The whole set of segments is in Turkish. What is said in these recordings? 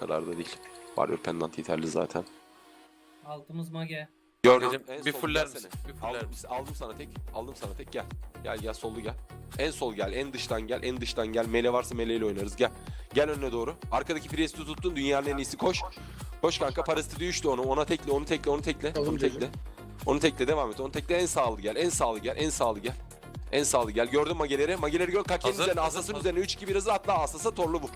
kadar da değil. Warrior pendant yeterli zaten. Altımız mage. Gördüm. En bir sol fuller gelsene. misin? Bir fuller Aldım, misin? aldım sana tek. Aldım sana tek. Gel. Gel gel sollu gel. En sol gel. En dıştan gel. En dıştan gel. Mele varsa meleyle oynarız. Gel. Gel önüne doğru. Arkadaki Priest'i tuttun. Dünyanın en iyisi koş. Koş kanka. Parasiti düştü onu. Ona tekle. Onu tekle. Onu tekle. Aldım Onu tekle. Onu tekle. Devam et. Onu tekle. En sağlı gel. En sağlı gel. En sağlı gel. En sağlı gel. Gördün mageleri. Mageleri gör. Kakenin Hazır, üzerine. hazır, Asasın hazır. üzerine. 3 2 1 hızlı atla. Asasa torlu vur.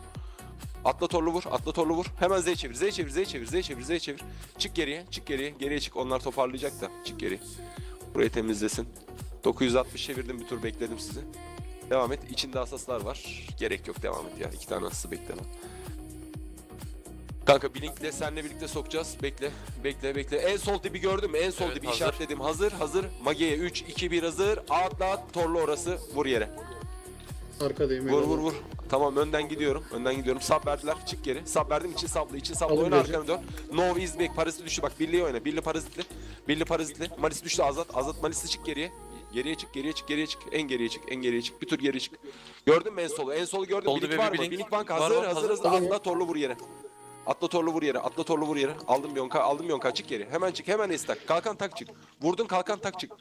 Atla torlu vur. Atla torlu vur. Hemen Z çevir. Z çevir. Z çevir. Z çevir. Z çevir. Çık geriye. Çık geriye. Geriye çık. Onlar toparlayacak da. Çık geriye. Burayı temizlesin. 960 çevirdim bir tur bekledim sizi. Devam et. İçinde asaslar var. Gerek yok devam et ya. İki tane asası bekleme. Kanka Blink'le seninle birlikte sokacağız. Bekle, bekle, bekle. En sol dibi gördün mü? En sol Evet, dibi hazır. işaretledim. Hazır, hazır. Mage'ye 3, 2, 1 hazır. Atla at. Torlu orası. Vur yere. Arkadayım. Vur, vur, vur. Tamam önden gidiyorum. Önden gidiyorum. Sab verdiler. Çık geri. Sab verdim. için sabla. için sabla. Alın Oyna Gece. arkana dön. No is back. Parazit düştü. Bak birliği oyna. Birli parazitli. Birli parazitli. Malis düştü. Azat. Azat Malis'li çık geriye. Geriye çık, geriye çık, geriye çık. En geriye çık, en geriye çık. Bir tur geri çık. Gördün mü en solu? En solu gördün. Oldu be, var mı? Blink bank hazır, var, hazır, hazır. hazır. Atla torlu vur yere. Atla torlu vur yere. Atla torlu vur yere. Aldım bir onka, aldım bir onka. Çık geri. Hemen çık, hemen estak. Kalkan tak çık. Vurdun kalkan tak çık.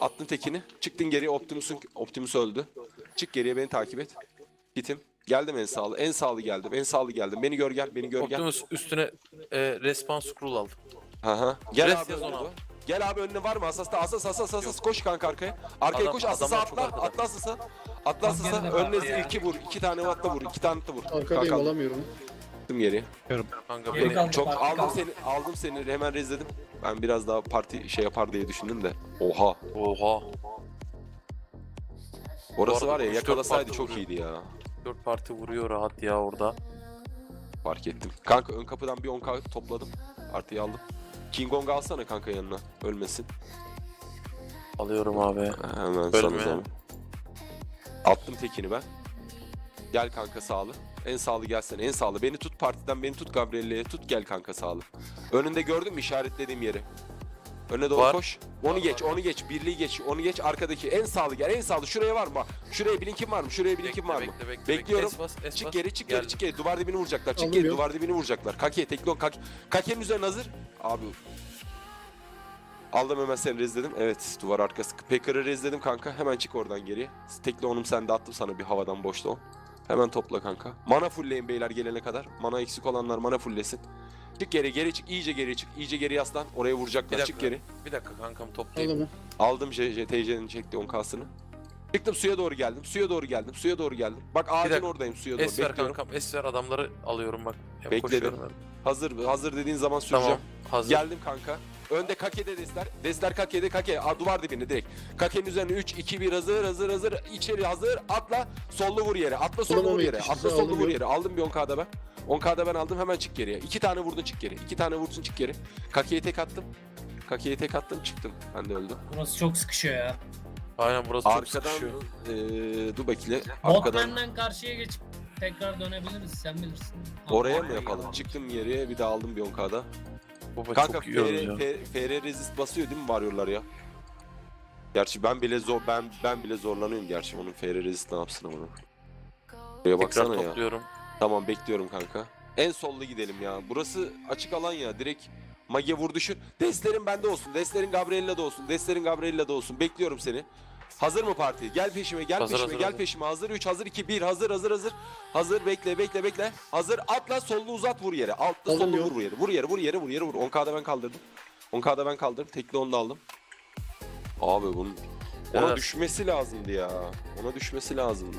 Attın tekini. Çıktın geriye. Optimus'un Optimus öldü. Çık geriye beni takip et. Gitim. Geldim en sağlı. En sağlı geldim. En sağlı geldim. Beni gör gel. Beni gör gel. Optimus üstüne e, respawn scroll aldım. Aha. Gel Rest abi yaz. Gel abi önüne var mı? Asas'ta asas asas asas koş kanka arkaya. Arkaya Adam- koş asasa adamlar çok atla. arkada. Atla asasa. Atla asasa. geride Önüne ya. iki vur. iki tane atla vur. iki tane atla vur. Arkadayım Kalkan. alamıyorum. Attım geriye. Kanka Geri beni kaldı. Çok parti aldım kaldı. seni. Aldım seni. Hemen rezledim. Ben biraz daha parti şey yapar diye düşündüm de. Oha. Oha. Orası var ya üç, dört yakalasaydı parti çok vuruyor. iyiydi ya. 4 parti vuruyor rahat ya orada. Fark ettim. Kanka ön kapıdan bir 10k topladım. Partiyi aldım. King Kong'u alsana kanka yanına. Ölmesin. Alıyorum abi. Hemen Ölme. sana zaman. Attım tekini ben. Gel kanka sağlı. En sağlı gelsene. En sağlı. Beni tut partiden beni tut Gabrielle'ye tut gel kanka sağlı. Önünde gördün mü işaretlediğim yeri? Öne doğru Var. koş. Onu Var, geç, var, onu geç. Birliği geç, onu geç. Arkadaki en sağlı gel. En sağlı. Şuraya var mı? Şuraya blinkim var mı? Şuraya blinkim var mı? bekle, bekle, Bekliyorum. Es bas, es Çık bas. geri, çık Geldim. geri, çık geri. Duvar dibini vuracaklar. Çık geri, yok. duvar dibini vuracaklar. Kake, tekli on. Kake. Kake'nin üzerine hazır. Abi Aldım hemen seni rezledim. Evet duvar arkası. Pekkar'ı rezledim kanka. Hemen çık oradan geriye. Tekli onum sende attım sana bir havadan boşta o. Hemen topla kanka. Mana fullleyin beyler gelene kadar. Mana eksik olanlar mana fulllesin. Çık geri geri çık. iyice geri çık. İyice geri yaslan. Oraya Bir vuracaklar. dakika. Çık geri. Bir dakika kankam toplayayım. Aldım. Aldım JTC'nin çekti 10K'sını. Çıktım suya doğru geldim. Suya doğru geldim. Suya doğru geldim. Bak ağacın dakika. oradayım suya doğru. Es ver Bekliyorum. kankam. Es ver adamları alıyorum bak. Hem Bekledim. koşuyorum hem. Hazır hazır dediğin zaman süreceğim. Tamam. Hazır. Geldim kanka. Önde Kake'de Desler. Desler Kake'de Kake. Aa, duvar dibinde direkt. Kake'nin üzerine 3, 2, 1 hazır hazır hazır. İçeri hazır. Atla. Sollu vur yere. Atla sollu Ulan vur yere. yetişti, Atla sollu vur yere. Aldım bir 10K'da ben. 10K'da ben aldım. Hemen çık geriye. İki tane vurdun çık geri. İki tane vursun çık geri. Kake'ye tek attım. Kake'ye tek attım çıktım. Ben de öldüm. Burası çok sıkışıyor ya. Aynen burası çok Arkadan sıkışıyor. eee dur bakayım. Arkadan Botman'dan karşıya geçip tekrar dönebiliriz sen bilirsin. oraya mı yapalım? Çıktım geriye bir de aldım bir 10K'da. Baba Kanka çok iyi FR, olacak. F- FR resist basıyor değil mi varıyorlar ya? Gerçi ben bile zor ben ben bile zorlanıyorum gerçi onun FR resist ne yapsın ama. Buraya Tekrar baksana ya. topluyorum. Tamam bekliyorum kanka. En sollu gidelim ya. Burası açık alan ya. Direkt Mage vurdu şu. Destlerin bende olsun. Destlerin Gabriella'da olsun. Destlerin Gabriella'da olsun. Bekliyorum seni. Hazır mı parti? Gel peşime, gel Hazır, peşime, hazır, gel hazır. peşime. Hazır 3, hazır 2, 1, hazır, hazır, hazır. Hazır, bekle, bekle, bekle. Hazır, atla, sollu uzat, vur yere. Altta sollu yok. vur, vur yere. Vur yere, vur yere, vur yere, vur. 10K'da ben kaldırdım. 10K'da ben kaldırdım. Tekli onu da aldım. Abi bunun ona Evet. düşmesi lazımdı ya. Ona düşmesi lazımdı.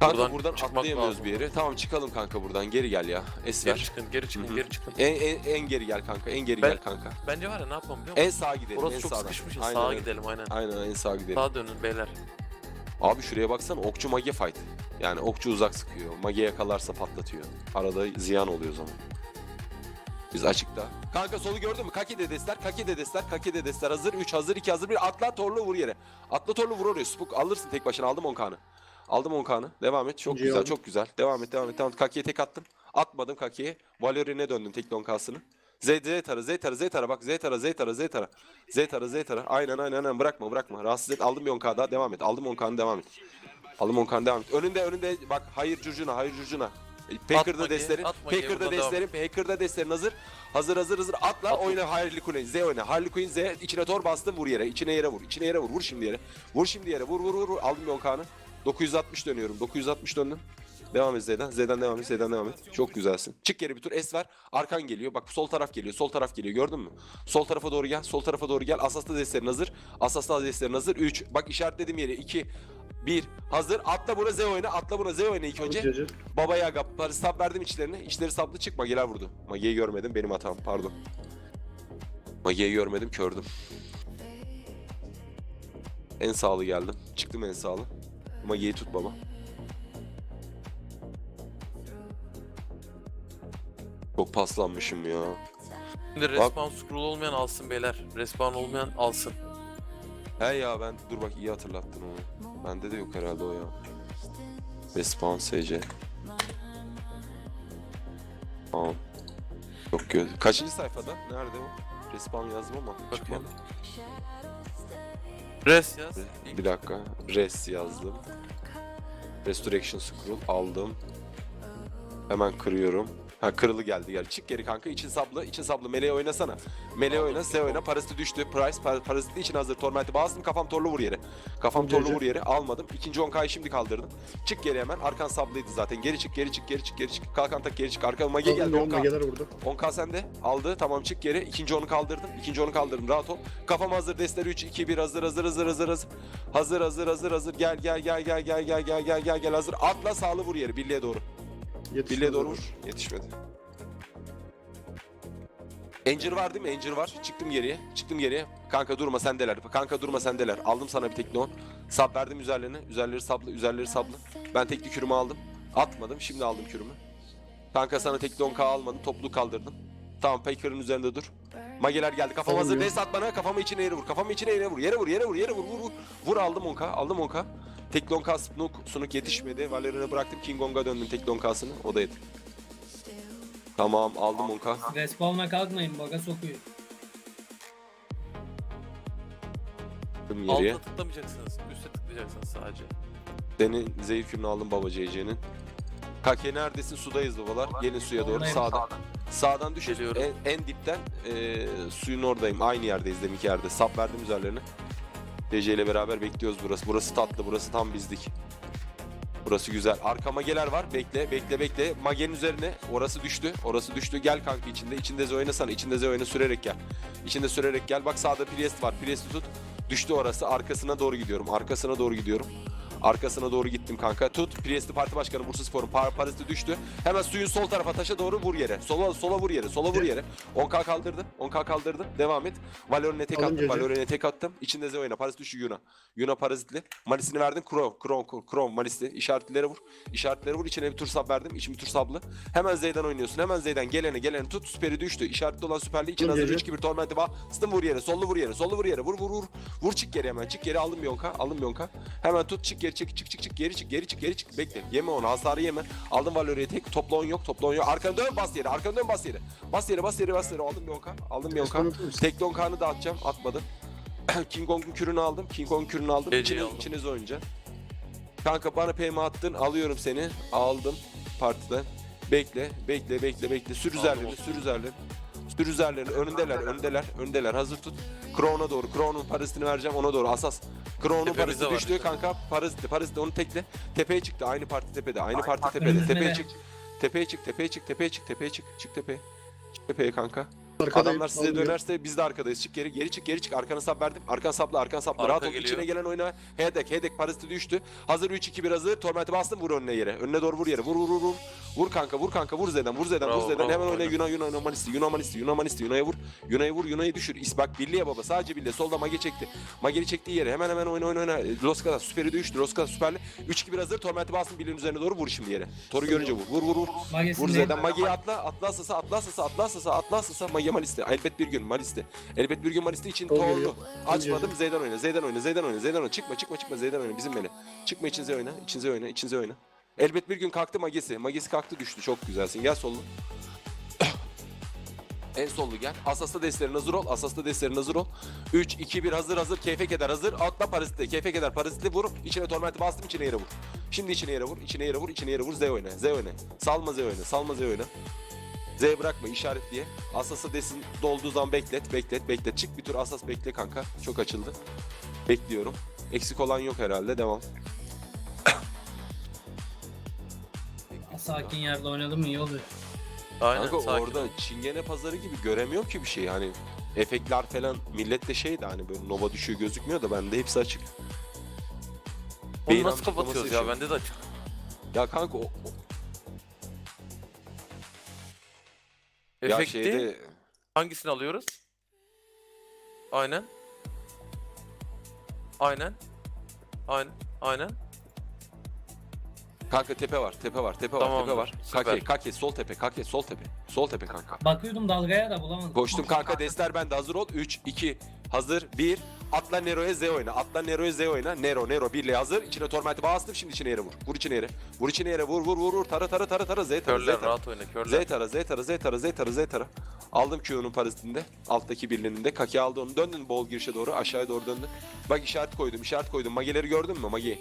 Kanka Buradan buradan, çıkmak atlayamıyoruz lazım. bir yere. Tamam çıkalım kanka buradan. Geri gel ya. Es Geri çıkın, geri çıkın, Hı hı. geri çıkın. En, en, en geri gel kanka. En geri Ben- gel kanka. Bence var ya ne yapalım biliyor musun? En sağa gidelim. Orası en çok sağdan. sıkışmış ya. Aynen, Sağa gidelim aynen. Aynen en sağa gidelim. Sağa dönün beyler. Abi şuraya baksana okçu mage fight. Yani okçu uzak sıkıyor. Mage yakalarsa patlatıyor. Arada ziyan oluyor o zaman. Biz açıkta. Kanka solu gördün mü? Kaki dedesler, kaki dedesler, kaki dedesler. Hazır 3, hazır 2, hazır 1. Atla torlu vur yere. Atla torlu vur oraya. Spook alırsın tek başına. Aldım 10 kanı. Aldım 10 kanı. Devam et. Çok güzel, aldım. çok güzel. Devam et, devam et, devam et. Kaki'ye tek attım. Atmadım Kaki'ye. Valorine döndüm tekli 10 kasını. Z, Z tara, Z tara, Z tara. Bak Z tara, Z tara, Z tara. Z tara, Z tara. Aynen, aynen, aynen. Bırakma, bırakma. Rahatsız et. Aldım bir 10 daha. Devam et. Aldım 10 kanı. Devam et. Aldım 10 kanı. Devam et. Önünde, önünde. Bak hayır curcuna, hayır curcuna. Packer'da Mage'ye, destlerin. Packer'da destlerin. Packer'da destlerin hazır. Hazır hazır hazır. Atla At. oyna Harley Quinn. Z oyna. Harley Quinn Z. içine tor bastım vur yere. İçine yere vur. İçine yere vur. Vur şimdi yere. Vur şimdi yere. Vur vur vur. vur. Aldım Yonkağını. 960 dönüyorum. 960 döndüm. Devam et Z'den. Z'den devam et. Z'den devam et. Çok güzelsin. Çık geri bir tur. Es ver. Arkan geliyor. Bak sol taraf geliyor. Sol taraf geliyor. Gördün mü? Sol tarafa doğru gel. Sol tarafa doğru gel. Asaslı destlerin hazır. Asaslı destlerin hazır. 3. Bak işaretledim yeri. 2. 1. Hazır. Atla buna Z oyna. Atla buna Z oyna ilk önce. Baba Yaga. Parı sap verdim içlerine. İçleri saplı çık. Mageler vurdu. Mageyi görmedim. Benim hatam. Pardon. Mageyi görmedim. Kördüm. En sağlı geldim. Çıktım en sağlı. Mageyi tut baba. Çok paslanmışım ya. Şimdi respawn scroll olmayan alsın beyler. Respawn olmayan alsın. He ya ben dur bak iyi hatırlattın onu. Bende de yok herhalde o ya. Respawn SC. Tamam. Çok kötü. Kaçıncı sayfada? Nerede o? Respawn yazdım ama Bakayım. çıkmadı. Res yaz. Bir dakika. Res yazdım. Restoration Scroll aldım. Hemen kırıyorum. Ha kırılı geldi gel. Çık geri kanka. için sablı. için sablı. Meleğe oynasana. Meleğe oyna. Z oyna. Parasiti düştü. Price. Par parasiti için hazır. Torment'i bastım. Kafam torlu vur yere. Kafam Önce, torlu vur yere. Almadım. İkinci 10K'yı şimdi kaldırdım. Çık geri hemen. Arkan sablıydı zaten. Geri çık. Geri çık. Geri çık. Geri çık. Kalkan tak geri çık. Arka mage geldi. Aldım 10K. mageler vurdu. 10k sende. Aldı. Tamam çık geri. İkinci onu kaldırdım. İkinci onu kaldırdım. Rahat ol. Kafam hazır. Destler 3 2 1 hazır hazır hazır hazır hazır. Hazır hazır hazır hazır. Gel gel gel gel gel gel gel gel gel gel hazır. Atla sağlı vur yeri. Birliğe doğru. Yetişmedi. Birliğe doğru vur. Yetişmedi. Encir var değil mi? Encir var. Çıktım geriye. Çıktım geriye. Kanka durma sendeler. Kanka durma sendeler. Aldım sana bir tekli on. Sap verdim üzerlerine. Üzerleri sablı. Üzerleri sablı. Ben tekli kürümü aldım. Atmadım. Şimdi aldım kürümü. Kanka sana tekli 10k almadım. Toplu kaldırdım. Tamam Packer'ın üzerinde dur. Mageler geldi. Kafam hazır. Des at bana. Kafamı içine yere vur. Kafamı içine yere vur. Yere vur. Yere vur. Yere vur. Vur vur. Vur aldım 10k. Aldım 10k. Tekli 10k Snook. Snook yetişmedi. Valerian'a bıraktım. King Kong'a döndüm tekli 10k'sını. O da yedi. Tamam aldım 10k. Respawn'a kalkmayın baga sokuyor. Attım geriye. Alta tıklamayacaksınız. Üste tıklayacaksınız sadece. Senin zehir kürünü aldım baba CC'nin. Kake neredesin? Sudayız babalar. Gelin suya doğru. Oradayım. Sağdan. Sağdan düşün. Geliyorum. En, en dipten eee, suyun oradayım. Aynı yerdeyiz deminki yerde. Sap verdim üzerlerine. CC ile beraber bekliyoruz burası. Burası tatlı. Burası tam bizdik. Burası güzel. Arka mageler var. Bekle, bekle, bekle. Magenin üzerine. Orası düştü. Orası düştü. Gel kanka içinde. İçinde Z oynasana. İçinde Z oyna sürerek gel. İçinde sürerek gel. Bak sağda Priest var. Priest'i tut. Düştü orası. Arkasına doğru gidiyorum. Arkasına doğru gidiyorum. Arkasına doğru gittim kanka. Tut. Priest'i parti başkanı Bursa Spor'un par parası düştü. Hemen suyun sol tarafa taşa doğru vur yere. Sola sola vur yere. Sola vur yere. 10k kaldırdım. 10k kaldırdım. Devam et. Valor'une tek Alın attım. Cece. Valor'une tek attım. İçinde Z oyna. Parazit düşü Yuna. Yuna parazitli. Malisini verdim. Crow. Crow. Crow. Malisli. İşaretlere vur. İşaretlere vur. İçine bir tur sab verdim. İçim bir tur sablı. Hemen Z'den oynuyorsun. Hemen Z'den geleni geleni tut. Süperi düştü. İşaretli olan süperli. İçine Alın hazır. Cece. 3 gibi tormenti var. Stın vur yere. Sollu vur yere. Sollu vur yere. Vur vur vur. Vur çık geri hemen. Çık geri. Aldım yonka. Aldım yonka. Hemen tut. Çık geri. Çık çık çık çık. Geri çık. Geri çık. Geri çık. Bekle. Yeme onu. Hasarı yeme. Aldım Valor'e tek. Topla on yok. Topla on yok. Arkanı dön bas yere. Arkanı dön bas yere. Bas yere. Bas yere. Bas yere. Aldım yonka. Aldım yonka. Tek donkanı da atacağım. Atmadım. King Kong'un kürünü aldım. King Kong'un kürünü aldım. İçine, içiniz oynayacaksın. Kanka bana PM attın. Alıyorum seni. Aldım partiden. Bekle, bekle, bekle, bekle. Sür üzerlerini, sür üzerlerini. Sür üzerlerini. Önündeler, önündeler, önündeler. Hazır tut. Crown'a doğru. Crown'un parasını vereceğim ona doğru. Asas. Tepemizde parası var düştü kanka. Parasiti, parasiti onu tekle. Tepeye çıktı. Aynı parti tepede. Aynı parti tepede. Tepeye ne? çık. Tepeye çık, tepeye çık, tepeye çık, tepeye çık. Çık tepeye. Çık tepeye kanka. Arkadayım. Adamlar size dönerse biz de arkadayız. Çık geri, geri çık, geri çık. Arkana sap verdim. Arkan sapla, arkan sapla. Arka Rahat ol. geliyor. İçine gelen oyna. Hedek, hedek parası düştü. Hazır 3-2-1 hazır. Torment'i bastım. Vur önüne yere. Önüne doğru vur yere. Vur vur vur vur. Vur kanka, vur kanka. Vur Z'den, vur Z'den, Bravo, vur bravo, Hemen oyna oyna. Yunan, Yunan, Yunan Manisti, Yunan Manisti, Yunan Manisti. Yunan'a vur. Yunan'a vur, Yunan'ı düşür. İsbak birliğe baba. Sadece birliğe. Solda Mage çekti. Mage'li çektiği yere. Hemen hemen oyna oyna oyna. Loska'da süperi düştü. Loska'da süperli. 3-2-1 hazır. Torment'i bastım. Birliğin üzerine doğru vur şimdi yere. Toru görünce vur. Vur vur vur. Vur Magesindeyim. Z'den Magi'yi atla, atla asasa, atla asasa, atla asasa, atla asasa, Magi Malis'te. Elbet bir gün Malis'te. Elbet bir gün Malis'te için torlu. geliyor. Açmadım Z'den oyna, Z'den oyna, Z'den oyna, Z'den oyna. Çıkma, çıkma, çıkma Z'den oyna, bizim beni. Çıkma için Z oyna, için Z oyna, için Z oyna. Elbet bir gün kalktı Magi'si. Magi'si kalktı düştü, çok güzelsin. Gel sollu. En sollu gel. Asas'ta destlerin hazır ol. Asas'ta destlerin hazır ol. 3, 2, 1 hazır hazır. Keyfe keder hazır. Atla parazitle. Keyfe keder parazitle vur. İçine tormenti bastım içine yere vur. Şimdi içine yere vur, içine yere vur, içine yere vur. Z oyna, Z oyna. Salma Z oyna, salma Z oyna. Z bırakma işaret diye. Asas'a desin dolduğu zaman beklet, beklet, beklet. Çık bir tur Asas bekle kanka. Çok açıldı. Bekliyorum. Eksik olan yok herhalde. Devam. Sakin yerde oynadım iyi oluyor. Aynen Kanka sakin. orada çingene pazarı gibi göremiyorum ki bir şey. Hani efektler falan millet de şey de hani böyle nova düşüyor gözükmüyor da bende hepsi açık. Onu Beyin nasıl kapatıyoruz ya? yaşıyor. Bende de açık. Ya kanka o, o- ya Efekti şeyde hangisini alıyoruz? Aynen. Aynen. Aynen. Aynen. kanka tepe var, tepe var, tepe var, tepe var. süper. Kake, kake sol tepe, kake sol tepe. Sol tepe kanka. Bakıyordum dalgaya da bulamadım. Koştum kanka destler bende hazır ol. 3 2 hazır 1 Atla Nero'ya Z oyna. Atla Nero'ya Z oyna. Nero Nero birle hazır. İçine tormenti bastım. Şimdi içine yere vur. Vur içine yere. Vur içine yere. Vur vur vur vur. Tara tara tara tara Z tara Z Körler tara. rahat oyna körler. Z tara Z tara Z tara Z tara Z tara. Aldım Q'nun parasitinde. Alttaki birliğinde. Kaki aldı onu. Döndün bol girişe doğru. Aşağıya doğru döndün. Bak işaret koydum. işaret koydum. Mageleri gördün mü? Magi.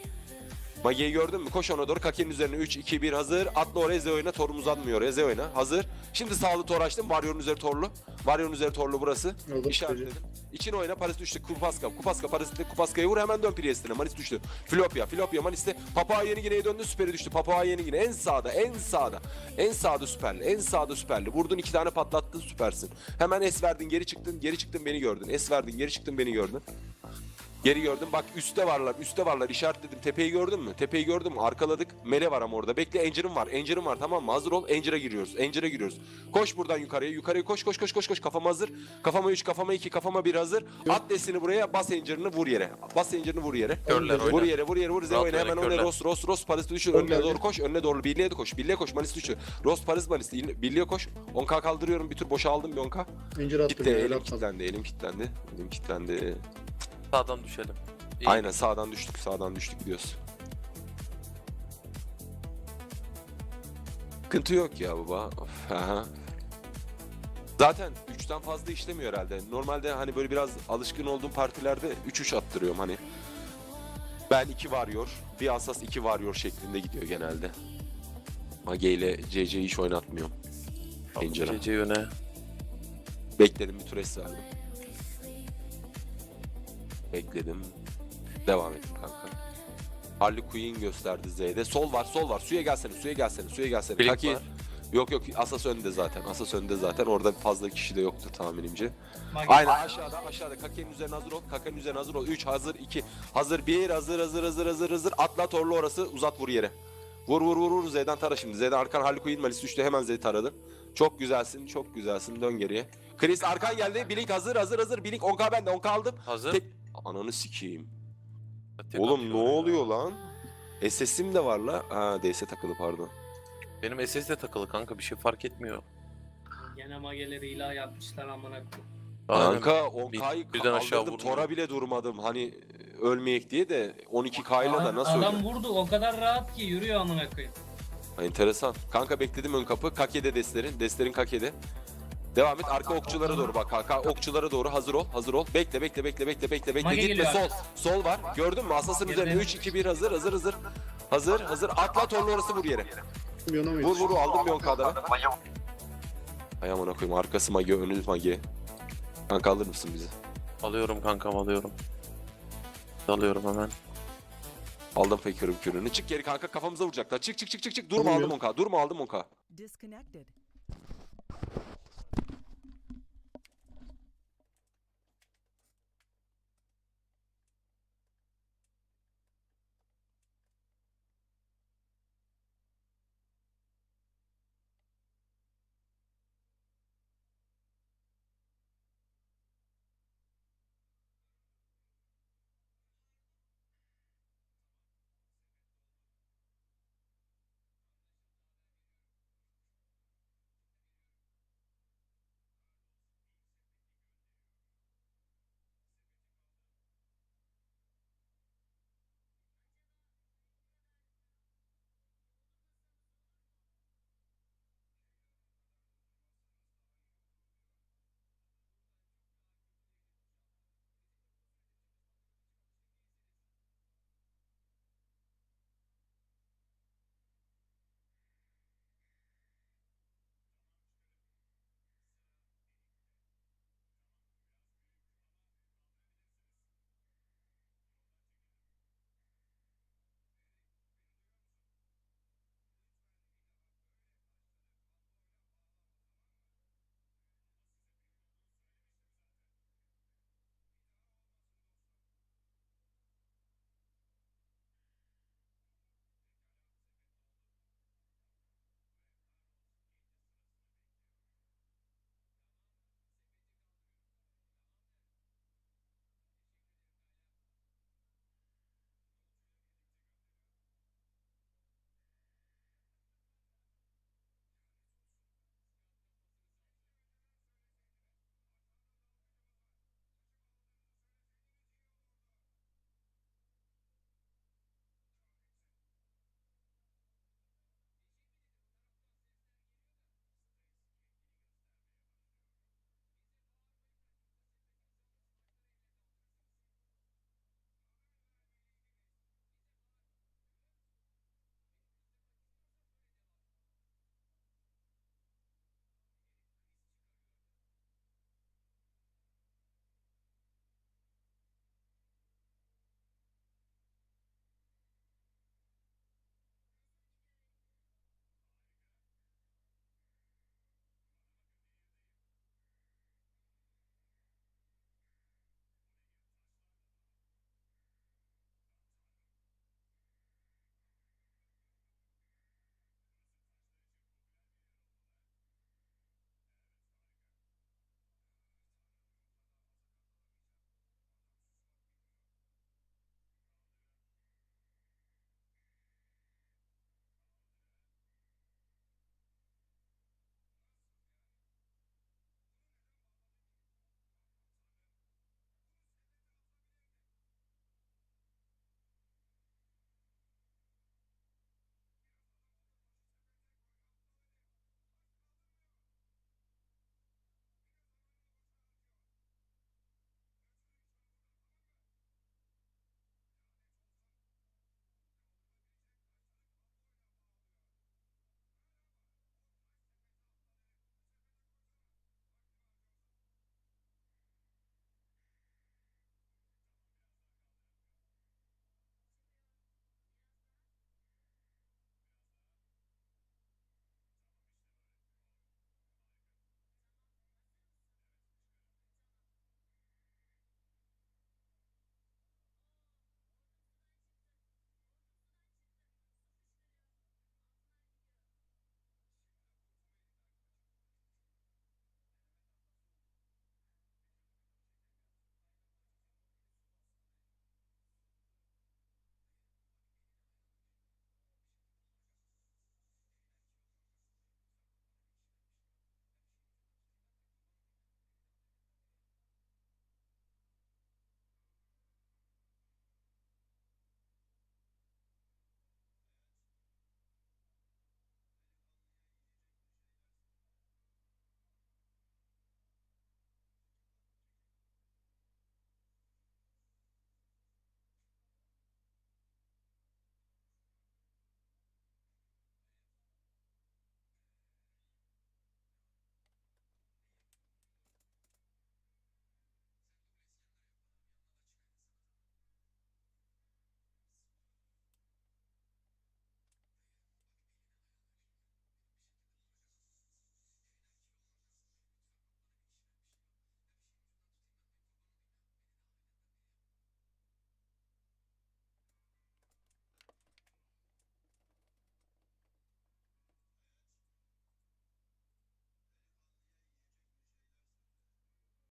Magi'yi gördün mü? Koş ona doğru. Kake'nin üzerine 3, 2, 1 hazır. Atla oraya Z oyna. Torum uzatmıyor oraya. Z oyna. Hazır. Şimdi sağlı tor açtım. Warrior'un üzeri torlu. Warrior'un üzeri torlu burası. Aldım İşaretledim. İçine oyna. Paris düştü. Kupaska. Kupaska. Paris'te Kupaska'ya vur. Hemen dön Priest'ine. Manis düştü. Filopya. Filopya. Manis'te. Papua Yeni Gine'ye döndü. Süperi düştü. Papua Yeni Gine. En sağda. En sağda. En sağda süperli. En sağda süperli. Vurdun iki tane patlattın süpersin. Hemen es verdin. Geri çıktın. Geri çıktın beni gördün. Es verdin. Geri çıktın beni gördün. Geri gördüm. Bak üstte varlar. Üstte varlar. İşaretledim. Tepeyi gördün mü? Tepeyi gördün mü? Arkaladık. Mele var ama orada. Bekle. Engine'ım var. Engine'ım var. Tamam mı? Hazır ol. Engine'a giriyoruz. Engine'a giriyoruz. Koş buradan yukarıya. Yukarıya koş koş koş koş koş. Kafama hazır. Kafama 3, kafama 2, kafama 1 hazır. At desini buraya. Bas Engine'ını vur yere. Bas Engine'ını vur yere. Körler Vur oyna. yere, vur yere, vur yere. Rahat Oyna hemen oyna. Ros, Ros, Ros. Paris düşü. Körler Önüne doğru koş. Önüne doğru. Birliğe de koş. Birliğe koş. Manis düşü. Ros, Paris, Manis. Birliğe koş. 10k kaldırıyorum. Bir tur boşa aldım bir 10k. İncir attım Gitti. Elim kilitlendi. Elim kilitlendi. Elim kilitlendi. Sağdan düşelim. İyi. Aynen sağdan düştük sağdan düştük diyoruz. Sıkıntı yok ya baba. Of, aha. Zaten 3'ten fazla işlemiyor herhalde. Normalde hani böyle biraz alışkın olduğum partilerde 3-3 attırıyorum hani. Ben 2 varıyor, bir asas 2 varıyor şeklinde gidiyor genelde. Mage ile CC'yi hiç oynatmıyorum. Pencere. Gece yöne. Bekledim bir tur es verdim. Bekledim. Devam ettim kanka. Harley Quinn gösterdi Z'de. Sol var, sol var. Suya gelsene, suya gelsene, suya gelsene. Blink Kaki. var. Yok yok Asas önde zaten. Asas önde zaten. Orada fazla kişi de yoktur tahminimce. Magi- Aynen aşağıda aşağıda. Kake'nin üzerine hazır ol. Kake'nin üzerine hazır ol. 3 hazır 2 hazır 1 hazır hazır hazır hazır hazır. Atla torlu orası uzat vur yere. Vur vur vur vur Z'den tara şimdi. Z'den arkan Harley Quinn Malis düştü hemen Z'yi taradın. Çok güzelsin çok güzelsin dön geriye. Chris arkan geldi. Blink hazır hazır hazır. Blink 10k bende 10k aldım. Hazır. Tek... Ananı sikeyim. Tek Oğlum atıyor ne ya. oluyor lan? SS'im de var la. Ha DS takılı pardon. Benim SS de takılı kanka bir şey fark etmiyor. Gene mageleri ilah yapmışlar amına koyayım. Kanka 10k'yı birden aşağı kaldırdım. vurmuyor. Tora bile durmadım. Hani ölmeyek diye de 12k ile da Adam, nasıl adam vurdu o kadar rahat ki yürüyor amına koyayım. Ha, Enteresan. Kanka bekledim ön kapı. Kake'de Desler'in. Desler'in Kake'de. Devam et. Arka okçulara doğru bak kanka. Okçulara doğru hazır ol. Hazır ol. Bekle bekle bekle bekle bekle bekle. Mage Gitme geliyor. sol. Sol var. Gördün mü? Asasın üzerine Girdim. 3 2 1 hazır hazır hazır. Hazır hazır. Atla torlu orası vur yere. Yana mı Vur vur aldım bir 10k'da. Ay amına koyayım. Arkası mage, önü mage. Kanka alır mısın bizi? Alıyorum kankam alıyorum. Alıyorum hemen. Aldım faker'ın kürünü. Çık geri kanka kafamıza vuracaklar. Çık çık çık çık çık. Durma Olmuyor. aldım 10k. Durma aldım 10k. Disconnected.